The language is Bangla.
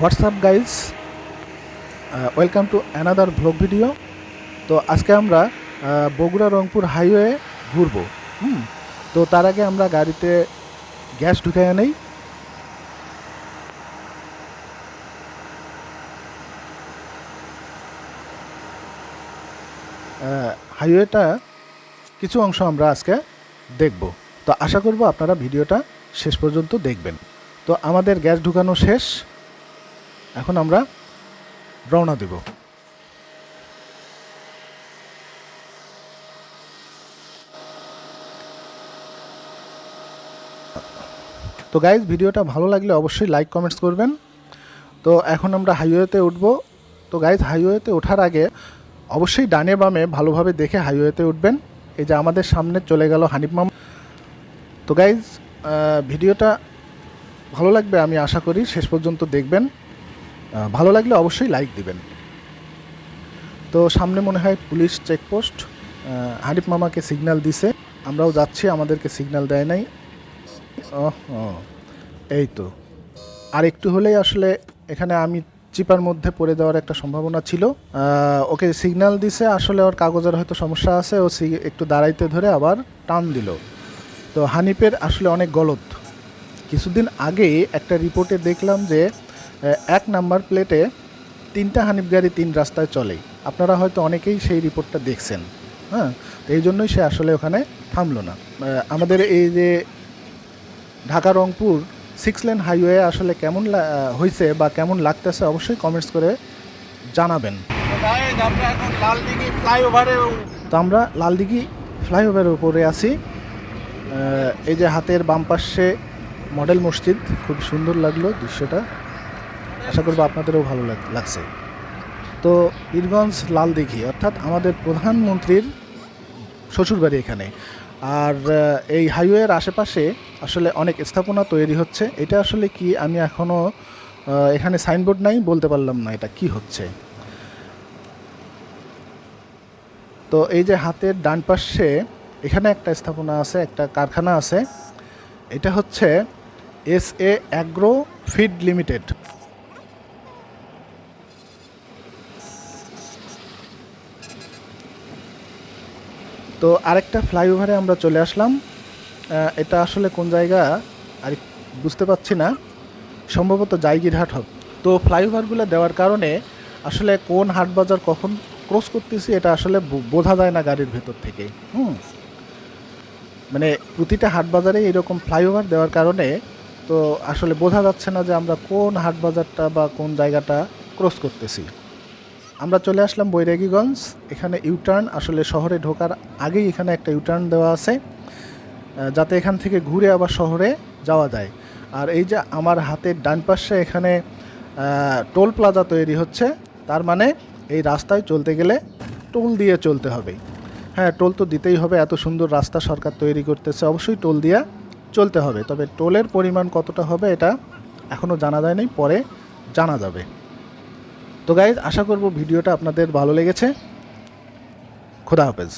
WhatsApp guys welcome to another vlog video তো আজকে আমরা আহ, বগুড়া রংপুর হাইওয়ে ঘুরবো। হুম। তো তার আগে আমরা গাড়িতে গ্যাস ঢুকাইয়া নেই। হাইওয়েটা কিছু অংশ আমরা আজকে দেখব। তো আশা করব আপনারা ভিডিওটা শেষ পর্যন্ত দেখবেন। তো আমাদের গ্যাস ঢুকানো শেষ। এখন আমরা রওনা দেব। তো গাইজ ভিডিওটা ভালো লাগলে অবশ্যই লাইক কমেন্টস করবেন। তো এখন আমরা হাইওয়েতে উঠব। তো গাইজ হাইওয়েতে ওঠার আগে অবশ্যই ডানে বামে ভালোভাবে দেখে হাইওয়েতে উঠবেন। এই যে আমাদের সামনে চলে গেল হানিফ মামা। তো গাইজ ভিডিওটা ভালো লাগবে আমি আশা করি। শেষ পর্যন্ত দেখবেন। ভালো লাগলে অবশ্যই লাইক দিবেন। তো সামনে মনে হয় পুলিশ চেকপোস্ট হানিফ মামাকে সিগন্যাল দিছে। আমরাও যাচ্ছি, আমাদেরকে সিগন্যাল দেয় নাই। এই তো। আর একটু হলেই আসলে এখানে আমি চিপার মধ্যে পড়ে যাওয়ার একটা সম্ভাবনা ছিল। ওকে সিগন্যাল দিছে, আসলে ওর কাগজের হয়তো সমস্যা আছে, ও একটু দাঁড়াইতে ধরে আবার টান দিল। তো হানিফের আসলে অনেক গলত। কিছুদিন আগে একটা রিপোর্টে দেখলাম যে এক নাম্বার প্লেটে তিনটা হানিফ গাড়ি তিন রাস্তায় চলে। আপনারা হয়তো অনেকেই সেই রিপোর্টটা দেখছেন। হ্যাঁ এই জন্যই সে আসলে ওখানে থামলো না। আমাদের এই যে Dhaka Rangpur six lane highway আসলে কেমন হয়েছে বা কেমন লাগতেছে অবশ্যই কমেন্টস করে জানাবেন। তো আমরা লালদিঘি ফ্লাইওভারের উপরে আছি। এই যে হাতের বাম পাশে মডেল মসজিদ, খুব সুন্দর লাগল দৃশ্যটা। আশা করব আপনাদেরও ভালো লাগছে। তো পীরগঞ্জ লালদিঘি, অর্থাৎ আমাদের প্রধানমন্ত্রীর শ্বশুরবাড়ি এখানে। আর এই হাইওয়ের আশেপাশে আসলে অনেক স্থাপনা তৈরি হচ্ছে। এটা আসলে কি আমি এখনও এখানে সাইনবোর্ড নাই, বলতে পারলাম না এটা কি হচ্ছে। তো এই যে হাতের ডান পাশে এখানে একটা স্থাপনা আছে, একটা কারখানা আছে। এটা হচ্ছে S A agro feed limited. তো আরেকটা ফ্লাইওভারে আমরা চলে আসলাম। এটা আসলে কোন জায়গা? আর, বুঝতে পারছি না। সম্ভবত জাইগিরহাট হবে। তো ফ্লাইওভারগুলো দেওয়ার কারণে আসলে কোন হাট বাজার কখন ক্রস করতেছি এটা আসলে বোঝা যায় না গাড়ির ভেতর থেকে। হুম। মানে প্রতিটা হাট বাজারে এরকম ফ্লাইওভার দেওয়ার কারণে তো আসলে বোঝা যাচ্ছে না যে আমরা কোন হাট বাজারটা বা কোন জায়গাটা ক্রস করতেছি। আমরা চলে আসলাম বৈরাগীগঞ্জ। এখানে ইউটার্ন আসলে শহরে ঢোকার আগেই এখানে একটা ইউটার্ন দেওয়া আছে। যাতে এখান থেকে ঘুরে আবার শহরে যাওয়া যায়। আর এই যে আমার হাতের ডান পাশে এখানে টোল প্লাজা তৈরি হচ্ছে, তার মানে এই রাস্তায় চলতে গেলে টোল দিয়ে চলতে হবে। হ্যাঁ টোল তো দিতেই হবে, এত সুন্দর রাস্তা সরকার তৈরি করতেছে, অবশ্যই টোল দিয়ে চলতে হবে। তবে টোলের পরিমাণ কতটা হবে, এটা এখনও জানা যায়নি পরে জানা যাবে। তো গাইজ আশা করব ভিডিওটা আপনাদের ভালো লেগেছে। খোদা হাফেজ।